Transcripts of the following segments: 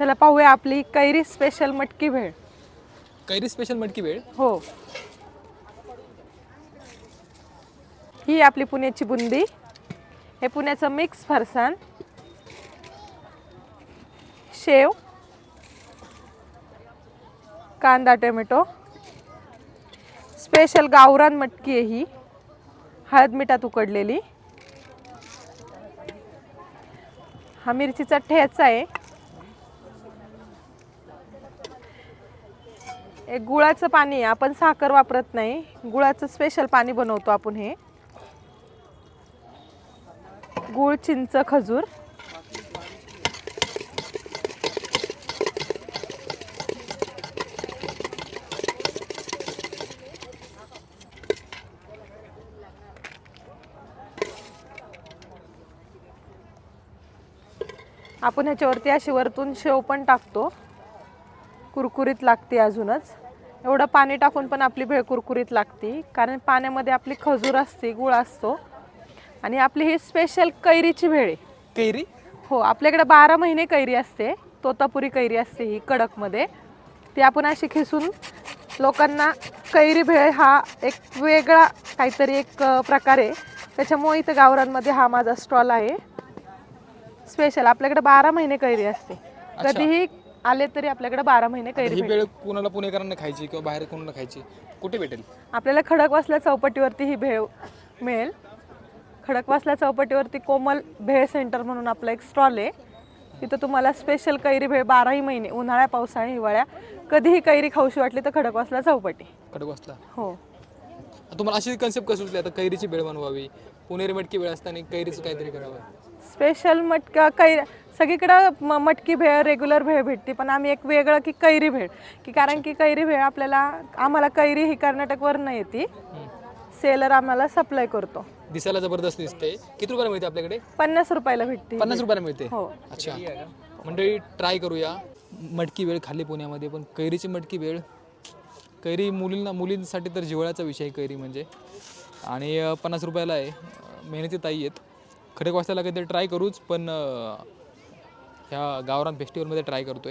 चला पाहूया आपली कैरी स्पेशल मटकी भेळ. कैरी स्पेशल मटकी वेळ हो. ही आपली पुण्याची बुंदी. हे पुण्याचं मिक्स फरसाण. शेव. कांदा टोमॅटो. स्पेशल गावरान मटकी आहे ही. हळद मिठात उकडलेली. हा मिरचीचा ठेचा आहे. एक गुळाचं पाणी आहे. आपण साखर वापरत नाही. गुळाचं स्पेशल पाणी बनवतो आपण हे. गुळ चिंच खजूर. आपण ह्याच्यावरती अशी वरतून शेव पण टाकतो. कुरकुरीत लागते अजूनच. एवढं पाणी टाकून पण आपली भेळ कुरकुरीत लागते कारण पाण्यामध्ये आपली खजूर असते गुळ असतो. आणि आपली ही स्पेशल कैरीची भेळ आहे. कैरी? हो आपल्याकडे बारा महिने कैरी असते तोतापुरी कैरी असते ही कडकमध्ये. ती आपण अशी खिसून लोकांना कैरी भेळ हा एक वेगळा काहीतरी एक प्रकार आहे. त्याच्यामुळे इथं गावरांमध्ये हा माझा स्टॉल आहे. स्पेशल आपल्याकडे बारा महिने कैरी असते. कधीही आले तरी आपल्याकडे बारा महिने कैरी ही भेटते. वेळ कुणाला पुणेकरांना खायची किंवा बाहेर कोणाला खायची? कुठे भेटेल? आपल्याला खडकवासला चौपटीवरती ही भेळ मिळेल. खडकवासला चौपटीवरती कोमल भेळ सेंटर म्हणून आपला एक स्टॉल आहे. तिथं तुम्हाला स्पेशल कैरी भेळ बाराही महिने उन्हाळ्या पावसाळ्या हिवाळ्या कधीही कैरी खाऊशी वाटली तर खडकवासला चौपटी. कडक वाजता हो. तुम्हाला अशी कन्सेप्ट कसं सुचली? आता कैरीची वेळ बनवावी पुणेरी मटकी वेळ असताना कैरीचं काहीतरी करावं. स्पेशल मटका कैर सगळीकडं म मटकी भेळ रेग्युलर भेळ भेटते पण आम्ही एक वेगळं की कैरी भेळ. की कारण की कैरी भेळ आपल्याला आम्हाला कैरी ही कर्नाटकवरनं येते. सेलर आम्हाला सप्लाय करतो. दिसायला जबरदस्त दिसते किती रुपयाला मिळते आपल्याकडे? पन्नास रुपयाला भेटते. पन्नास रुपयाला मिळते? हो. अच्छा. मंडळी ट्राय करूया. मटकी वेळ खाल्ली पुण्यामध्ये पण कैरीची मटकी वेळ कैरी मुलींना मुलींसाठी तर जिव्हाळ्याचा विषय आहे कैरी म्हणजे. आणि पन्नास रुपयाला आहे. मेहनती ताई आहेत. खडक वाजताला काहीतरी ट्राय करूच पण ह्या गावरान फेस्टिवलमध्ये ट्राय करतो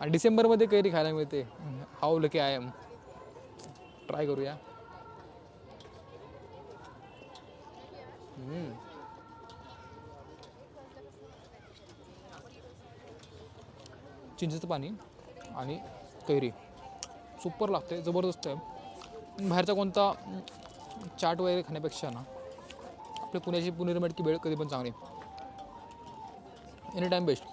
आणि डिसेंबरमध्ये कैरी खायला मिळते. How lucky I am try करूया. Hmm. चिंचेचं पाणी आणि कैरी. सुपर लागते जबरदस्त आहे. बाहेरचा कोणता hmm, चाट वगैरे खाण्यापेक्षा ना आपल्या पुण्याची पुणेरी मटकी वेळ कधी पण चांगली. एनी टाईम बेस्ट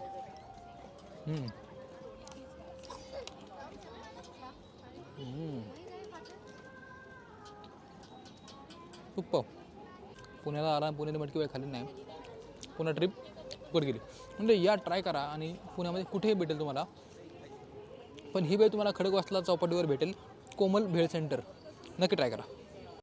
सुप्प पुण्याला आला पुण्याने मटकी वेळ खाली नाही. पुन्हा ट्रिप फुकट गेली. म्हणजे या ट्राय करा आणि पुण्यामध्ये कुठेही भेटेल तुम्हाला. पण ही वेळ तुम्हाला खडकवासला चौपाटीवर भेटेल. कोमल भेळ सेंटर नक्की ट्राय करा.